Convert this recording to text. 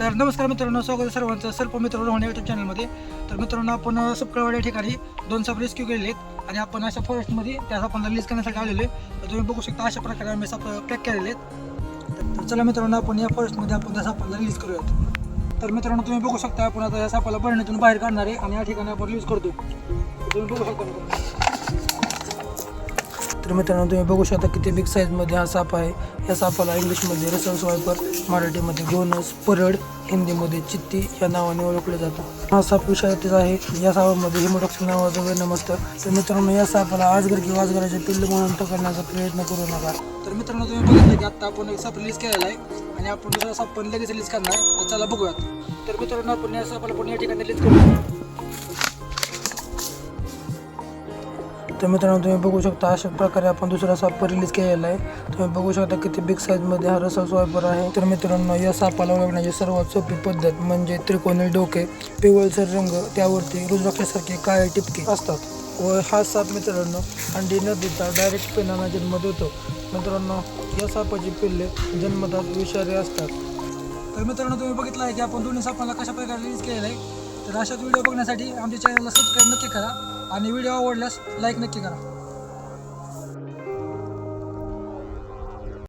तर नमस्कार मित्रांनो स्वागत सर्वांचं सर्प मित्र रोहन युट्यूब चॅनलमध्ये तर मित्रांनो आपण सुप्रवाड या ठिकाणी दोन साप रेस्क्यू केलेले आहेत आणि आपण अशा फॉरेस्टमध्ये त्या सापांना रिलीज करण्यासाठी आलेलो आहे. तर तुम्ही बघू शकता अशा प्रकारे आम्ही साप पॅक केलेले आहेत. तर- चला मित्रांनो आपण या फॉरेस्टमध्ये आपण त्या सापांना रिलीज करूयात. तर मित्रांनो तुम्ही बघू शकता आपण आता या सापाला बरण्यातून बाहेर काढणार आहे आणि या ठिकाणी आपण रिलीज करतो. तुम्ही बघू शकता तर मित्रांनो तुम्ही बघू शकता किती बिग साईजमध्ये हा साप आहे. या सापाला इंग्लिशमध्ये रसल स्वायपर मराठीमध्ये गोनस परड हिंदीमध्ये चित्ती या नावाने ओळखले जातं. हा साप विषारीचा आहे. या सापामध्ये हिमोटॉक्सिन नावाचं वेनम असतं. तर मित्रांनो या सापाला आजगर किंवा आजगराचे पिल्ल म्हणून पकडण्याचा प्रयत्न करू नका. तर मित्रांनो तुम्ही बघितलं की आत्ता आपण एक साप रिलीज केलेला आहे आणि आपण दुसरा साप पण लगेच रिलीज करणार तर चला बघूयात. तर मित्रांनो आपण या सापाला पण या ठिकाणी रिलीज करू. तर मित्रांनो तुम्ही बघू शकता अशा प्रकारे आपण दुसरा साप रिलीज केलेला आहे. तुम्ही बघू शकता किती बिग साईजमध्ये हा रसा वापर आहे. तर मित्रांनो या सापाला ओळखण्याची सर्वात सोपी पद्धत म्हणजे त्रिकोणी डोके पिवळसर रंग त्यावरती रुद्राक्षासारखे काळे टिपके असतात. व हा साप मित्रांनो अंडी न देता डायरेक्ट पेनाला जन्म देतो. मित्रांनो या सापाची पिल्ले जन्मतात विषारी असतात. तर मित्रांनो तुम्ही बघितलं आहे की आपण दोन्ही सापाला कशा प्रकारे रिलीज केलेलं आहे? तर अशाच व्हिडिओ बघण्यासाठी आमच्या चॅनलला सबस्क्राईब नक्की करा. आणि व्हिडिओ आवडल्यास लाईक नक्की करा.